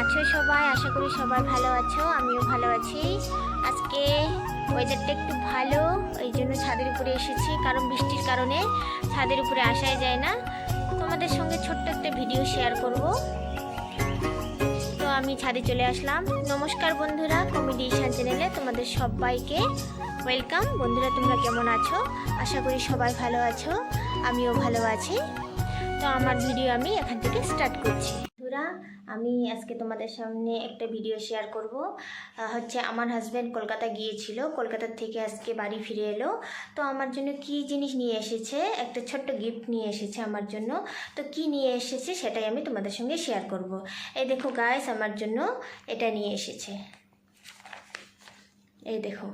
আছো সবাই? আশা করি সবাই ভালো আছো, আমিও ভালো আছি। আজকে ওয়েদারটা একটু ভালো, এই জন্য ছাদের উপরে এসেছি, কারণ বৃষ্টির কারণে ছাদের উপরে আসাই যায় না। তোমাদের সঙ্গে ছোট্ট একটা ভিডিও শেয়ার করব। তো আমি ছাদে চলে আসলাম। নমস্কার বন্ধুরা কমেডি ঈশান চ্যানেলে তোমাদের সবাইকে ওয়েলকাম বন্ধুরা, তোমরা কেমন আছো? আশা করি সবাই ভালো আছো, আমিও ভালো আছি। তো আমার ভিডিও আমি এখান থেকে স্টার্ট করছি। আমি আজকে তোমাদের সামনে একটা ভিডিও শেয়ার করব। হচ্ছে আমার হাজব্যান্ড কলকাতা গিয়েছিল কলকাতার থেকে আজকে বাড়ি ফিরে এলো। তো আমার জন্য কি জিনিস নিয়ে এসেছে? একটা ছোট্ট গিফট নিয়ে এসেছে আমার জন্য। তো কি নিয়ে এসেছে সেটাই আমি তোমাদের সঙ্গে শেয়ার করব। এই দেখো গাইস আমার জন্য এটা নিয়ে এসেছে। এই দেখো।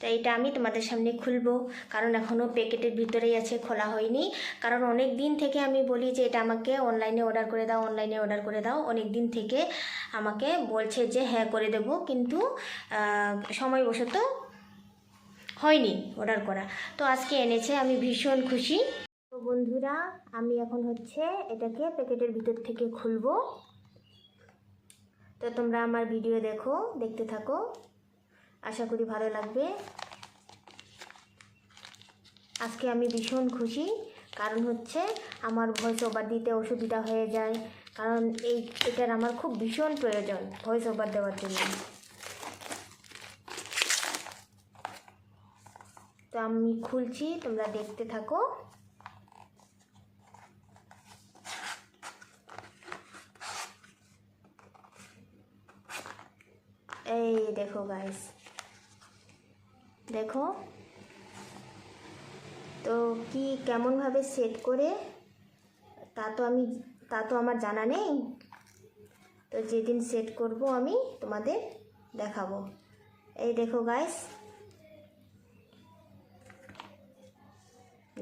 তো এটা আমি তোমাদের সামনে খুলবো। কারণ এখনও প্যাকেটের ভিতরেই আছে, খোলা হয়নি। কারণ অনেক দিন থেকে আমি বলি যে এটা আমাকে অনলাইনে অর্ডার করে দাও, অনলাইনে অর্ডার করে দাও। অনেক দিন থেকে আমাকে বলছে যে হ্যাঁ করে দেবো। কিন্তু সময়বশত হয়নি অর্ডার করা। তো আজকে এনেছে, আমি ভীষণ খুশি। তো বন্ধুরা, আমি এখন হচ্ছে এটাকে প্যাকেটের ভিতর থেকে খুলবো। তো তোমরা আমার ভিডিও দেখো, দেখতে থাকো। আশা করি ভালো লাগবে। আজকে আমি ভীষণ খুশি, কারণ হচ্ছে আমার ভয়েস ওভার দিতে অসুবিধা হয়ে যায়, কারণ এই, এটার আমার খুব ভীষণ প্রয়োজন ভয়েস ওভার দেওয়ার জন্য। তো আমি খুলছি, তোমরা দেখতে থাকো। এই দেখো গাইস দেখো। তো কি কেমনভাবে সেট করে, তা তো আমি, তা তো আমার জানা নেই। তো যেদিন সেট করব আমি তোমাদের দেখাবো। এই দেখো গাইস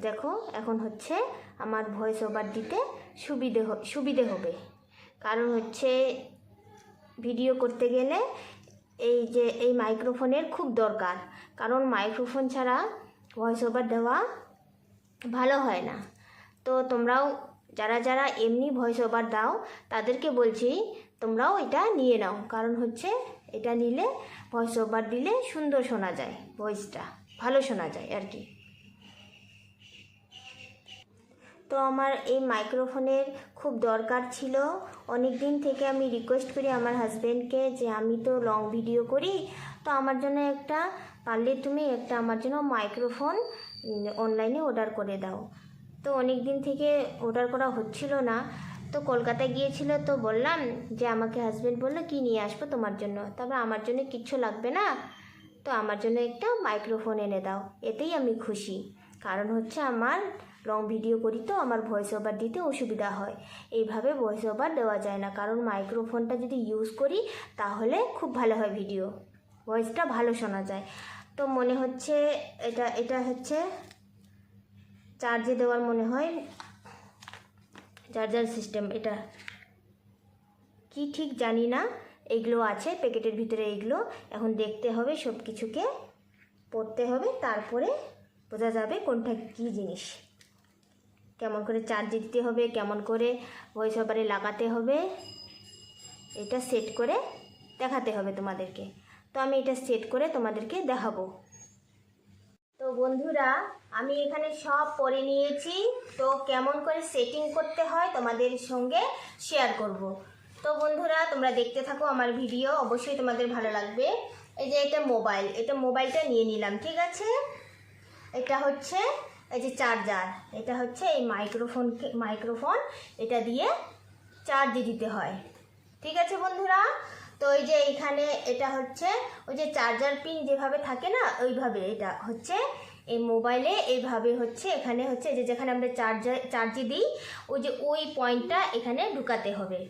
দেখো, এখন হচ্ছে আমার ভয়েস ওভার দিতে সুবিধে সুবিধে হবে। কারণ হচ্ছে ভিডিও করতে গেলে এই যে, এই মাইক্রোফোনের খুব দরকার। কারণ মাইক্রোফোন ছাড়া ভয়েস ওভার দেওয়া ভালো হয় না। তো তোমরাও, যারা যারা এমনি ভয়েস ওভার দাও, তাদেরকে বলছি, তোমরাও এটা নিয়ে নাও। কারণ হচ্ছে, এটা নিলে ভয়েস ওভার দিলে সুন্দর শোনা যায় ভয়েসটা ভালো শোনা যায়, আর কি। তো আমার এই মাইক্রোফোনের খুব দরকার ছিল। অনেক দিন থেকে আমি রিকোয়েস্ট করি আমার হাজব্যান্ডকে যে আমি তো লং ভিডিও করি, তো আমার জন্য একটা, পারলে তুমি একটা আমার জন্য মাইক্রোফোন অনলাইনে অর্ডার করে দাও। তো অনেক দিন থেকে অর্ডার করা হচ্ছিল না। তো কলকাতায় গিয়েছিল, তো বললাম যে আমাকে হাজব্যান্ড বলল, কি নিয়ে আসব তোমার জন্য? তবে আমার জন্য কিচ্ছু লাগবে না। তো আমার জন্য একটা মাইক্রোফোন এনে দাও। এতেই আমি খুশি। কারণ হচ্ছে আমার লং ভিডিও করি তো, আমার ভয়েস ওভার দিতে অসুবিধা হয়। এইভাবে ভয়েস ওভার দেওয়া যায় না, কারণ মাইক্রোফোনটা যদি ইউজ করি, তাহলে খুব ভালো হয় ভিডিও ভয়েসটা ভালো শোনা যায়। তো মনে হচ্ছে এটা এটা হচ্ছে চার্জে দেওয়ার মনে হয় চার্জার সিস্টেম এটা। কি ঠিক জানি না, এগুলো আছে, প্যাকেটের ভিতরে এগুলো। এখন দেখতে হবে সব কিছুকে পড়তে হবে, তারপরে বোঝা যাবে কোনটা কী জিনিস। কেমন করে চার্জ দিতে হবে, কেমন করে ভয়েস ওভারে লাগাতে হবে, এটা সেট করে দেখাতে হবে তোমাদেরকে। তো আমি এটা সেট করে তোমাদেরকে দেখাবো। তো বন্ধুরা, আমি এখানে সব পরে নিয়েছি। তো কেমন করে সেটিং করতে হয় তোমাদের সঙ্গে শেয়ার করব। তো বন্ধুরা, তোমরা দেখতে থাকো আমার ভিডিও অবশ্যই তোমাদের ভালো লাগবে। এই যে এটা মোবাইল এটা মোবাইলটা নিয়ে নিলাম, ঠিক আছে? এটা হচ্ছে এই যে চার্জার এটা হচ্ছে এই মাইক্রোফোন মাইক্রোফোন এটা দিয়ে চার্জ দিতে হয়। ঠিক আছে বন্ধুরা? তো এই যে এইখানে এটা হচ্ছে, ওই যে চার্জার পিন যেভাবে থাকে না, ওইভাবে এটা হচ্ছে এই মোবাইলে এইভাবে হচ্ছে এখানে হচ্ছে যে যেখানে আমরা চার্জার চার্জে দিই, ওই যে ওই পয়েন্টটা এখানে ঢুকাতে হবে।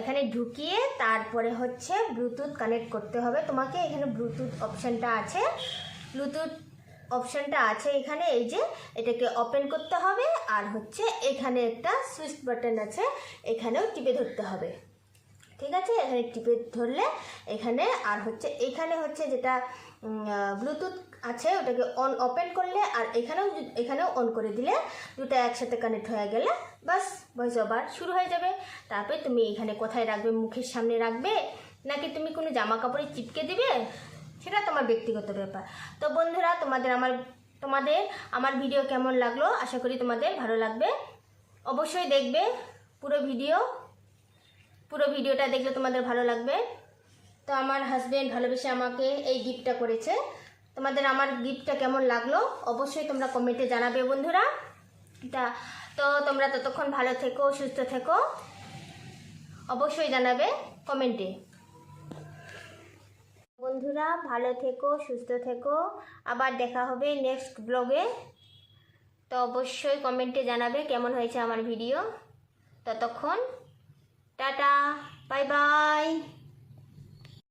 এখানে ঢুকিয়ে তারপরে হচ্ছে ব্লুটুথ কানেক্ট করতে হবে। তোমাকে এখানে ব্লুটুথ অপশানটা আছে। ব্লুটুথ অপশানটা আছে এখানে, এই যে এটাকে ওপেন করতে হবে, আর হচ্ছে এখানে একটা সুইচ বাটন আছে, এখানেও টিপে ধরতে হবে। ঠিক আছে? এখানে টিপে ধরলে এখানে, আর হচ্ছে এখানে হচ্ছে যেটা ব্লুটুথ আছে, ওটাকে অন ওপেন করলে, আর এখানেও এখানেও অন করে দিলে, দুটো একসাথে কানেক্ট হয়ে গেলে, বাস ভয়েস ওভার শুরু হয়ে যাবে। তারপরে তুমি এখানে কোথায় রাখবে, মুখের সামনে রাখবে, নাকি তুমি কোনো জামা কাপড়ে চিপকে দিবে? সেটা তোমার ব্যক্তিগত ব্যাপার। তো বন্ধুরা, তোমাদের আমার তোমাদের আমার ভিডিও কেমন লাগল? আশা করি তোমাদের ভালো লাগবে। অবশ্যই দেখবে পুরো ভিডিও পুরো ভিডিওটা দেখলে তোমাদের ভালো লাগবে। তো আমার হাজব্যান্ড ভালোবেসে আমাকে এই গিফটটা করেছে। তোমাদের আমার গিফটটা কেমন লাগল? অবশ্যই তোমরা কমেন্টে জানাবে বন্ধুরা। তা, তো তোমরা ততক্ষণ ভালো থেকো, সুস্থ থেকো। অবশ্যই জানাবে কমেন্টে বন্ধুরা, ভালো থেকো, সুস্থ থেকো। আবার দেখা হবে নেক্সট ব্লগে তো অবশ্যই কমেন্টে জানাবে কেমন হয়েছে আমার ভিডিও ততক্ষণ, টাটা বাই বাই